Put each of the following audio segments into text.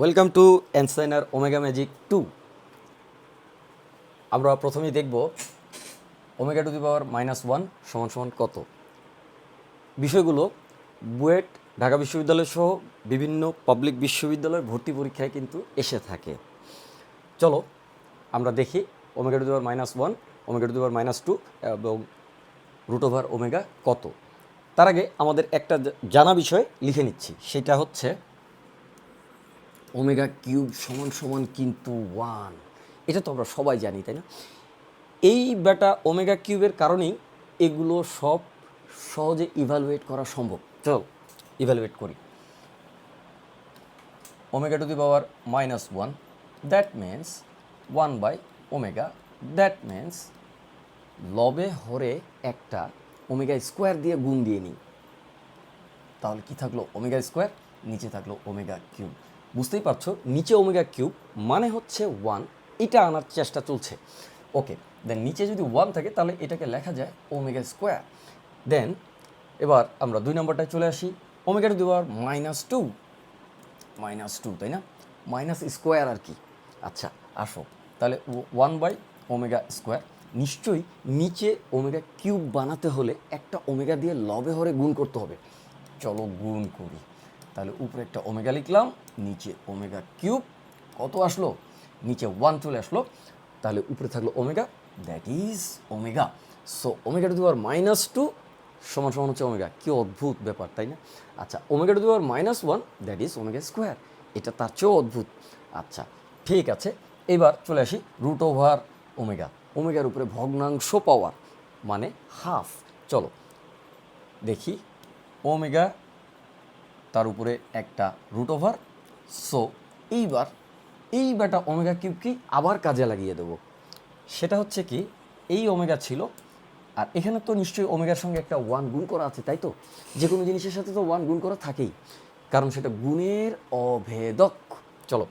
Welcome to এনসাইনার omega magic two আমরা প্রথমেই দেখব omega to the power minus one সমান সমান কত। বিষয়গুলো বুয়েট, ঢাকা বিশ্ববিদ্যালয় সহ বিভিন্ন পাবলিক বিশ্ববিদ্যালয়ের ভর্তি পরীক্ষায় কিন্তু এসে থাকে। চলো, আমরা দেখি omega to the power minus one omega to the power minus two এবং রুট ওভার ওমেগা কত। তার আগে আমাদের একটা জানা বিষয় লিখে নিচ্ছি, সেটা হচ্ছে ওমেগা কিউব সমান সমান কিন্তু ওয়ান। এটা তো আমরা সবাই জানি, তাই না? এই বেটা ওমেগা কিউবের কারণেই এগুলো সব সহজে ইভ্যালুয়েট করা সম্ভব। চল ইভ্যালুয়েট করি। Omega to the power minus one that means one by omega that means লবে হরে একটা ওমেগা স্কোয়ার দিয়ে গুণ দিয়ে নিই। তাহলে কি থাকল? ওমেগা স্কোয়ার, নিচে থাকল ওমেগা কিউব। বুঝতেই পারছ, নিচে ওমেগা কিউব মানে হচ্ছে ওয়ান এটা আনার চেষ্টা চলছে। ওকে দেন নিচে যদি ওয়ান থাকে, তাহলে এটাকে লেখা যায় ওমেগা স্কোয়ার দেন এবার আমরা দুই নম্বরটায় চলে আসি omega to the power minus two minus two তাই না? মাইনাস স্কোয়ার আর কি। আচ্ছা আসো, তাহলে ওয়ান বাই ওমেগা স্কোয়ার নিশ্চয়ই নিচে ওমেগা কিউব বানাতে হলে একটা ওমেগা দিয়ে লবে হরে গুণ করতে হবে। চলো গুণ করি। তাহলে উপরে একটা ওমেগা লিখলাম, নিচে ওমেগা কিউব। কত আসলো? নিচে ওয়ান চলে আসলো। তাহলে উপরে থাকল omega that is omega. So omega to the power minus two সমান সমান হচ্ছে ওমেগা। কি অদ্ভুত ব্যাপার, তাই না? আচ্ছা omega to the power minus one that is omega square এটা তার চেয়েও অদ্ভুত। আচ্ছা ঠিক আছে, এবার চলে আসি রুট ওভার ওমেগা। ওমেগার উপরে ভগ্নাংশ পাওয়ার মানে হাফ চলো, দেখি, ওমেগা তার উপরে একটা রুট ওভার সো এইবার এই বেটা ওমেগা কিউবকে আবার কাজে লাগিয়ে দেবো। সেটা হচ্ছে কি, এই ওমেগা ছিল, আর এখানে তো নিশ্চয়ই ওমেগার সঙ্গে একটা ওয়ান গুণ করা আছে, তাই তো? যে কোনো জিনিসের সাথে তো ওয়ান গুণ করা থাকেই, কারণ সেটা গুণের অভেদক। চলো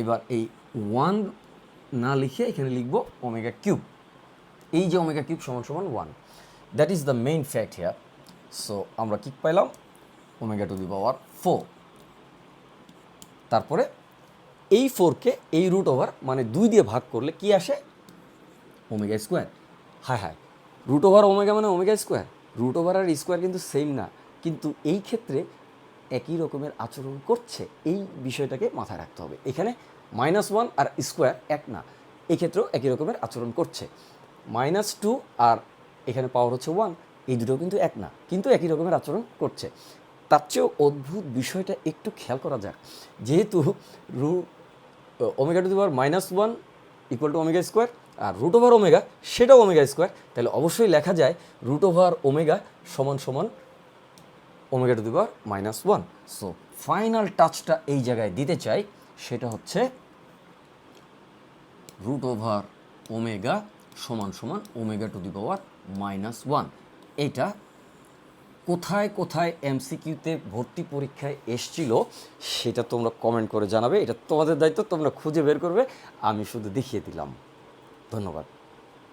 এবার এই ওয়ান না লিখে এখানে লিখব ওমেগা কিউব এই যে ওমেগা কিউব সমান সমান one that is the main fact here so আমরা কি পাইলাম? Omega to the power four তারপরে এই ফোরকে এই রুট ওভার মানে দুই দিয়ে ভাগ করলে কি আসে? ওমেগা স্কোয়ার হ্যাঁ হ্যাঁ রুট ওভার ওমেগা মানে ওমেগা স্কোয়ার রুট ওভার আর স্কোয়ার কিন্তু সেম না, কিন্তু এই ক্ষেত্রে একই রকমের আচরণ করছে, এই বিষয়টাকে মাথায় রাখতে হবে। এখানে মাইনাস ওয়ান আর স্কোয়ার এক না এই ক্ষেত্রেও একই রকমের আচরণ করছে। মাইনাস টু আর এখানে পাওয়ার হচ্ছে ওয়ান এই দুটো কিন্তু এক না, কিন্তু একই রকমের আচরণ করছে। তার চেয়েও অদ্ভুত বিষয়টা একটু খেয়াল করা যাক। যেহেতু রু omega to the power minus one equal to omega square R root over omega সেটাও ওমেগা স্কোয়ার তাহলে অবশ্যই লেখা যায় রুট ওভার ওমেগা সমান সমান omega to the power minus one so final টাচটা এই জায়গায় দিতে চাই, সেটা হচ্ছে রুট ওভার ওমেগা সমান সমান omega to the power minus one এটা কোথায় কোথায় এমসিকিউতে ভর্তি পরীক্ষায় এসছিল সেটা তোমরা কমেন্ট করে জানাবে। এটা তোমাদের দায়িত্ব, তোমরা খুঁজে বের করবে। আমি শুধু দেখিয়ে দিলাম। ধন্যবাদ।